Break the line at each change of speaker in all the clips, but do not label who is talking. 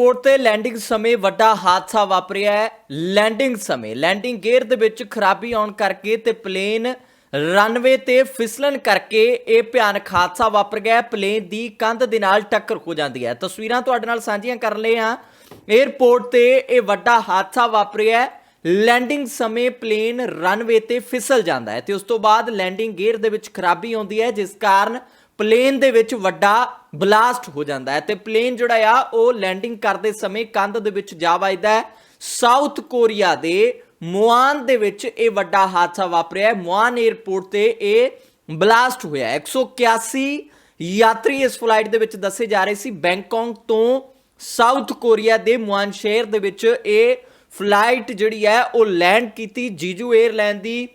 Airport ਤੇ landing ਸਮੇਂ ਵੱਡਾ ਹਾਦਸਾ ਵਾਪਰਿਆ ਹੈ। ਲੈਂਡਿੰਗ ਸਮੇਂ, ਲੈਂਡਿੰਗ ਗੇਅਰ ਦੇ ਵਿੱਚ ਖਰਾਬੀ ਆਉਣ ਕਰਕੇ ਤੇ ਪਲੇਨ ਰਨਵੇ ਤੇ ਫਿਸਲਣ ਕਰਕੇ ਇਹ ਭਿਆਨਕ ਹਾਦਸਾ ਵਾਪਰ ਗਿਆ ਪਲੇਨ ਦੀ ਕੰਧ ਦੇ ਨਾਲ ਟੱਕਰ ਹੋ ਜਾਂਦੀ ਹੈ। ਤਸਵੀਰਾਂ ਤੁਹਾਡੇ ਨਾਲ ਸਾਂਝੀਆਂ ਕਰ ਲਏ ਹਾਂ। ਏਅਰਪੋਰਟ ਤੇ ਇਹ ਵੱਡਾ ਹਾਦਸਾ ਵਾਪਰਿਆ ਲੈਂਡਿੰਗ ਸਮੇਂ ਪਲੇਨ ਰਨਵੇ ਤੇ ਫਿਸਲ ਜਾਂਦਾ ਹੈ ਤੇ ਉਸ ਤੋਂ ਬਾਅਦ ਲੈਂਡਿੰਗ ਗੇਅਰ ਦੇ ਵਿੱਚ ਖਰਾਬੀ ਆਉਂਦੀ ਹੈ, ਜਿਸ ਕਾਰਨ ਪਲੇਨ ਦੇ ਵਿੱਚ ਵੱਡਾ ਬਲਾਸਟ ਹੋ ਜਾਂਦਾ ਹੈ ਤੇ ਪਲੇਨ ਜਿਹੜਾ ਆ, ਉਹ ਲੈਂਡਿੰਗ ਕਰਦੇ ਸਮੇਂ ਕੰਧ ਦੇ ਵਿੱਚ ਜਾ ਵੱਜਦਾ ਹੈ। ਸਾਊਥ ਕੋਰੀਆ ਦੇ ਮੁਆਨ ਦੇ ਵਿੱਚ ਇਹ ਵੱਡਾ ਹਾਦਸਾ ਵਾਪਰਿਆ ਹੈ। ਮੁਆਨ 에ਅਰਪੋਰਟ ਤੇ ਇਹ ਬਲਾਸਟ ਹੋਇਆ ਹੈ। 181 ਯਾਤਰੀ ਇਸ ਫਲਾਈਟ ਦੇ ਵਿੱਚ ਦੱਸੇ ਜਾ ਰਹੇ ਸੀ। ਬੈਂਕਾਕ ਤੋਂ ਸਾਊਥ ਕੋਰੀਆ ਦੇ ਮੁਆਨ ਸ਼ਹਿਰ ਦੇ ਵਿੱਚ ਇਹ ਫਲਾਈਟ ਜਿਹੜੀ ਹੈ, ਉਹ ਲੈਂਡ ਕੀਤੀ। ਜੀਜੂ 에ਅਰਲਾਈਨ ਦੀ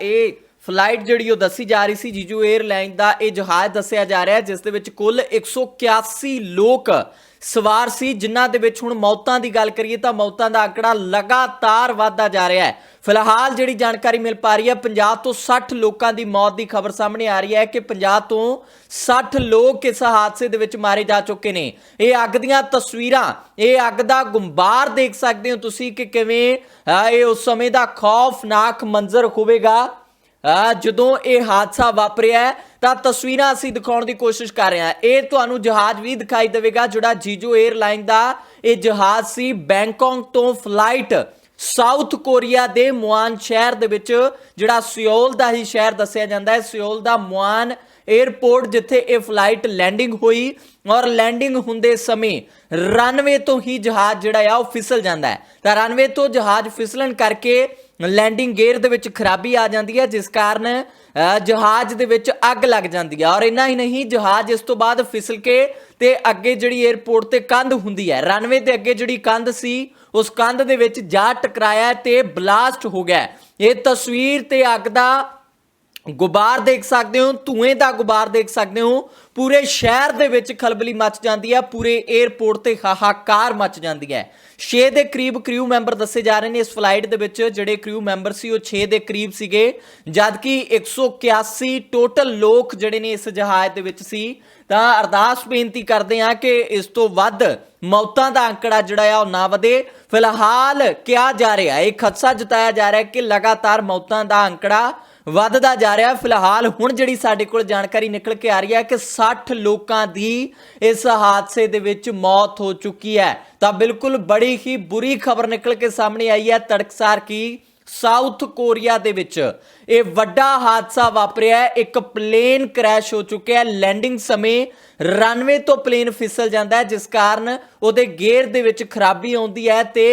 ਇਹ ਫਲਾਈਟ ਜਿਹੜੀ ਉਹ ਦੱਸੀ ਜਾ ਰਹੀ ਸੀ ਜੀਜੂ 에ਅਰਲਾਈਨ ਦਾ, ਇਹ ਜਹਾਜ਼ ਦੱਸਿਆ ਜਾ ਰਿਹਾ ਹੈ, ਜਿਸ ਦੇ ਵਿੱਚ ਕੁੱਲ 181 ਲੋਕ ਸਵਾਰ ਸੀ, ਜਿਨ੍ਹਾਂ ਦੇ ਵਿੱਚ ਹੁਣ ਮੌਤਾਂ ਦੀ ਗੱਲ ਕਰੀਏ ਤਾਂ ਮੌਤਾਂ ਦਾ ਅੰਕੜਾ ਲਗਾਤਾਰ ਵਧਦਾ ਜਾ ਰਿਹਾ ਹੈ। ਫਿਲਹਾਲ ਜਿਹੜੀ ਜਾਣਕਾਰੀ ਮਿਲ ਪਾ ਰਹੀ ਹੈ 50 ਤੋਂ 60 ਲੋਕਾਂ ਦੀ ਮੌਤ ਦੀ ਖਬਰ ਸਾਹਮਣੇ ਆ ਰਹੀ ਹੈ ਕਿ 50 ਤੋਂ 60 ਲੋਕ ਇਸ ਹਾਦਸੇ ਦੇ ਵਿੱਚ ਮਾਰੇ ਜਾ ਚੁੱਕੇ ਨੇ। ਇਹ ਅੱਗ ਦੀਆਂ ਤਸਵੀਰਾਂ, ਇਹ ਅੱਗ ਦਾ ਗੁੰਬਾਰ ਦੇਖ ਸਕਦੇ ਹੋ ਤੁਸੀਂ ਕਿ ਕਿਵੇਂ ਇਹ ਉਸ ਸਮੇਂ ਦਾ ਖੌਫਨਾਕ ਮੰਜ਼ਰ ਹੋਵੇਗਾ। ਜਦੋਂ ਇਹ ਹਾਦਸਾ ਵਾਪਰਿਆ ਤਾਂ ਤਸਵੀਰਾਂ ਅਸੀਂ ਦਿਖਾਉਣ ਦੀ ਕੋਸ਼ਿਸ਼ ਕਰ ਰਹੇ ਹਾਂ। ਇਹ ਤੁਹਾਨੂੰ ਜਹਾਜ਼ ਵੀ ਦਿਖਾਈ ਦੇਵੇਗਾ, ਜਿਹੜਾ ਜੀਜੋ 에ਅਰਲਾਈਨ ਦਾ ਇਹ ਜਹਾਜ਼ ਸੀ। ਬੈਂਕਾਕ ਤੋਂ ਫਲਾਈਟ ਸਾਊਥ ਕੋਰੀਆ ਦੇ ਮੁਆਨ ਸ਼ਹਿਰ ਦੇ ਵਿੱਚ, ਜਿਹੜਾ ਸਿਓਲ ਦਾ ਹੀ ਸ਼ਹਿਰ ਦੱਸਿਆ ਜਾਂਦਾ ਹੈ। ਸਿਓਲ ਦਾ ਮੁਆਨ 에ਅਰਪੋਰਟ ਜਿੱਥੇ ਇਹ ਫਲਾਈਟ ਲੈਂਡਿੰਗ ਹੋਈ ਔਰ ਲੈਂਡਿੰਗ ਹੁੰਦੇ ਸਮੇਂ ਰਨਵੇ ਤੋਂ ਹੀ ਜਹਾਜ਼ ਜਿਹੜਾ ਆ, ਉਹ ਫਿਸਲ ਜਾਂਦਾ ਹੈ। ਤਾਂ ਰਨਵੇ ਤੋਂ ਜਹਾਜ਼ ਫਿਸਲਣ ਕਰਕੇ ਲੈਂਡਿੰਗ ਗੇਅਰ ਦੇ ਵਿੱਚ ਖਰਾਬੀ ਆ ਜਾਂਦੀ ਹੈ, ਜਿਸ ਕਾਰਨ ਜਹਾਜ਼ ਦੇ ਵਿੱਚ ਅੱਗ ਲੱਗ ਜਾਂਦੀ ਹੈ। ਔਰ ਇੰਨਾ ਹੀ ਨਹੀਂ, ਜਹਾਜ਼ ਇਸ ਤੋਂ ਬਾਅਦ ਫਿਸਲ ਕੇ ਤੇ ਅੱਗੇ ਜਿਹੜੀ 에ਅਰਪੋਰਟ ਤੇ ਕੰਧ ਹੁੰਦੀ ਹੈ ਰਨਵੇ ਦੇ ਅੱਗੇ ਜਿਹੜੀ ਕੰਧ ਸੀ, ਉਸ ਕੰਧ ਦੇ ਵਿੱਚ ਜਾ ਟਕਰਾਇਆ ਤੇ ਬਲਾਸਟ ਹੋ ਗਿਆ। ਇਹ ਤਸਵੀਰ ਤੇ ਅੱਗ ਦਾ ਗੁਬਾਰ ਦੇਖ ਸਕਦੇ ਹੋ, ਧੂਏ ਦਾ ਗੁਬਾਰ ਦੇਖ ਸਕਦੇ ਹੋ। ਪੂਰੇ ਸ਼ਹਿਰ ਦੇ ਵਿੱਚ ਖਲਬਲੀ ਮਚ ਜਾਂਦੀ ਹੈ, ਪੂਰੇ 에ਅਰਪੋਰਟ ਤੇ ਹਾਹਾਕਾਰ ਮਚ ਜਾਂਦੀ ਹੈ। 6 ਦੇ ਕਰੀਬ ਕ੍ਰਿਊ ਮੈਂਬਰ ਦੱਸੇ ਜਾ ਰਹੇ ਨੇ ਇਸ ਫਲਾਈਟ ਦੇ ਵਿੱਚ, ਜਿਹੜੇ ਕ੍ਰਿਊ ਮੈਂਬਰ ਸੀ ਉਹ 6 ਦੇ ਕਰੀਬ ਸੀਗੇ। ਜਦਕਿ 181 ਟੋਟਲ ਲੋਕ ਜਿਹੜੇ ਨੇ ਇਸ ਜਹਾਜ਼ ਦੇ ਵਿੱਚ ਸੀ, ਤਾਂ ਅਰਦਾਸ ਬੇਨਤੀ ਕਰਦੇ ਹਾਂ ਕਿ ਇਸ ਤੋਂ ਵੱਧ ਮੌਤਾਂ ਦਾ ਅੰਕੜਾ ਜਿਹੜਾ ਆ ਉਹ ਨਾ ਵਧੇ। ਫਿਲਹਾਲ ਕਿਹਾ ਜਾ ਰਿਹਾ ਹੈ ਇਹ ਖਦਸ਼ਾ ਜਤਾਇਆ ਜਾ ਰਿਹਾ ਹੈ ਕਿ ਲਗਾਤਾਰ ਮੌਤਾਂ ਦਾ ਅੰਕੜਾ ਵੱਧਦਾ ਜਾ ਰਿਹਾ। ਫਿਲਹਾਲ ਹੁਣ ਜਿਹੜੀ ਸਾਡੇ ਕੋਲ ਜਾਣਕਾਰੀ ਨਿਕਲ ਕੇ ਆ ਰਹੀ ਹੈ ਕਿ 60 ਲੋਕਾਂ ਦੀ ਇਸ ਹਾਦਸੇ ਦੇ ਵਿੱਚ ਮੌਤ ਹੋ ਚੁੱਕੀ ਹੈ। ਤਾਂ ਬਿਲਕੁਲ ਬੜੀ ਹੀ ਬੁਰੀ ਖਬਰ ਨਿਕਲ ਕੇ ਸਾਹਮਣੇ ਆਈ ਹੈ ਤੜਕਸਾਰ ਕੀ ਸਾਊਥ ਕੋਰੀਆ ਦੇ ਵਿੱਚ ਇਹ ਵੱਡਾ ਹਾਦਸਾ ਵਾਪਰਿਆ ਇੱਕ ਪਲੇਨ ਕ੍ਰੈਸ਼ ਹੋ ਚੁੱਕਿਆ ਲੈਂਡਿੰਗ ਸਮੇਂ ਰਨਵੇ ਤੋਂ ਪਲੇਨ ਫਿਸਲ ਜਾਂਦਾ ਹੈ, ਜਿਸ ਕਾਰਨ ਉਹਦੇ ਗੇਅਰ ਦੇ ਵਿੱਚ ਖਰਾਬੀ ਆਉਂਦੀ ਹੈ ਤੇ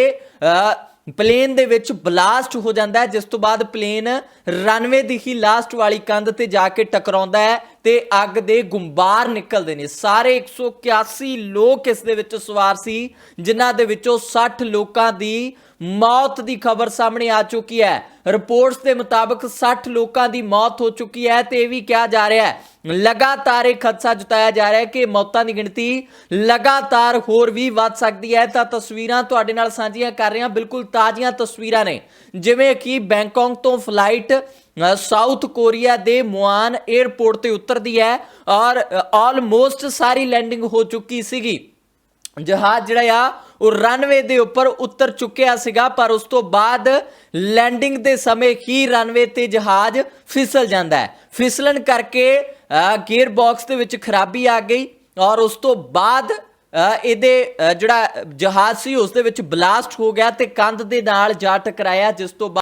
ਪਲੇਨ ਦੇ ਵਿੱਚ ਬਲਾਸਟ ਹੋ ਜਾਂਦਾ ਹੈ, ਜਿਸ ਤੋਂ ਬਾਅਦ ਪਲੇਨ ਰਨਵੇ ਦੀ ਹੀ ਲਾਸਟ ਵਾਲੀ ਕੰਧ ਤੇ ਜਾ ਕੇ ਟਕਰਾਉਂਦਾ ਹੈ ਤੇ ਅੱਗ ਦੇ ਗੁੰਬਾਰ ਨਿਕਲਦੇ ਨੇ। ਸਾਰੇ 181 ਲੋਕ ਇਸ ਦੇ ਵਿੱਚ ਸਵਾਰ ਸੀ, ਜਿਨ੍ਹਾਂ ਦੇ ਵਿੱਚੋਂ 60 ਲੋਕਾਂ ਦੀ ਮੌਤ ਦੀ ਖਬਰ ਸਾਹਮਣੇ ਆ ਚੁੱਕੀ ਹੈ। ਰਿਪੋਰਟਸ ਦੇ ਮੁਤਾਬਕ 60 ਲੋਕਾਂ ਦੀ ਮੌਤ ਹੋ ਚੁੱਕੀ ਹੈ ਤੇ ਇਹ ਵੀ ਕਿਹਾ ਜਾ ਰਿਹਾ ਹੈ। ਲਗਾਤਾਰ ਇਹ ਖਦਸ਼ਾ ਜਤਾਇਆ ਜਾ ਰਿਹਾ ਹੈ ਕਿ ਮੌਤਾਂ ਦੀ ਗਿਣਤੀ ਲਗਾਤਾਰ ਹੋਰ ਵੀ ਵੱਧ ਸਕਦੀ ਹੈ। ਤਾਂ ਤਸਵੀਰਾਂ ਤੁਹਾਡੇ ਨਾਲ ਸਾਂਝੀਆਂ ਕਰ ਰਹੇ ਹਾਂ। ਬਿਲਕੁਲ ਤਾਜ਼ੀਆਂ ਤਸਵੀਰਾਂ ਨੇ। ਜਿਵੇਂ ਕਿ ਬੈਂਕਾਕ ਤੋਂ ਫਲਾਈਟ ਸਾਊਥ ਕੋਰੀਆ ਦੇ ਮੁਆਨ 에ਅਰਪੋਰਟ ਤੇ ਉਤਰਦੀ ਹੈ ਔਰ ਆਲਮੋਸਟ ਸਾਰੀ ਲੈਂਡਿੰਗ ਹੋ ਚੁੱਕੀ ਸੀਗੀ। ਜਹਾਜ਼ ਜਿਹੜਾ ਆ ਉਹ ਰਨਵੇ ਦੇ ਉੱਪਰ ਉਤਰ ਚੁੱਕਿਆ ਸੀਗਾ, ਪਰ ਉਸ ਤੋਂ ਬਾਅਦ ਲੈਂਡਿੰਗ ਦੇ ਸਮੇਂ ਹੀ ਰਨਵੇ ਤੇ ਜਹਾਜ਼ ਫਿਸਲ ਜਾਂਦਾ ਹੈ। ਫਿਸਲਣ ਕਰਕੇ ਗੇਅਰ ਬਾਕਸ ਦੇ ਵਿੱਚ ਖਰਾਬੀ ਆ ਗਈ ਔਰ ਉਸ ਤੋਂ ਬਾਅਦ ਇਹਦੇ ਜਿਹੜਾ ਜਹਾਜ਼ ਸੀ, ਉਸ ਦੇ ਵਿੱਚ ਬਲਾਸਟ ਹੋ ਗਿਆ ਤੇ ਕੰਧ ਦੇ ਨਾਲ ਜਾ ਟਕਰਾਇਆ, ਜਿਸ ਤੋਂ ਬਾਅਦ